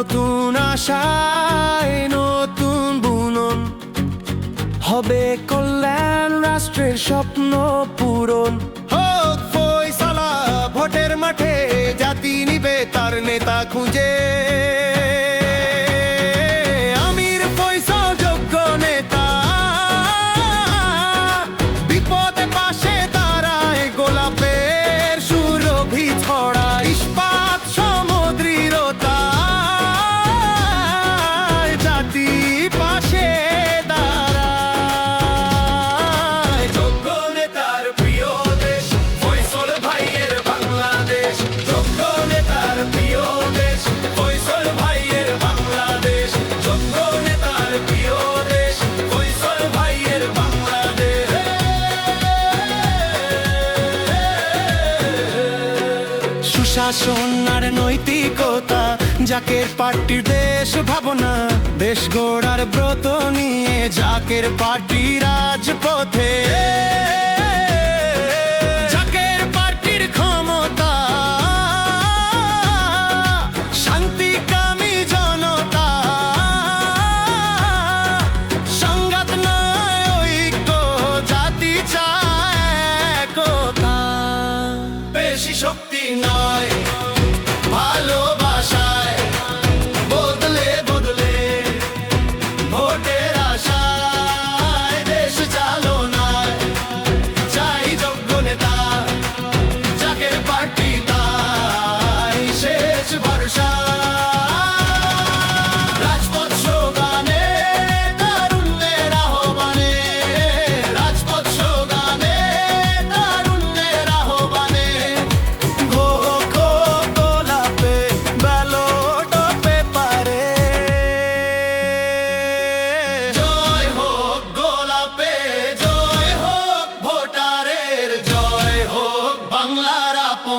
নতুন আশায়, নতুন বুনন। হবে কল্যাণ রাষ্ট্রের স্বপ্ন পূরণ। হোক ফয়সালা, ভোটের মাঠে জাতি নিবে তার নেতা খুঁজে। সুশাসন আর নৈতিকতা জাকের পার্টির দেশ ভাবনা দেশ গোড়ার ব্রত নিয়ে জাকের পার্টি রাজপথে। বেশি শক্তি নয়। ভালো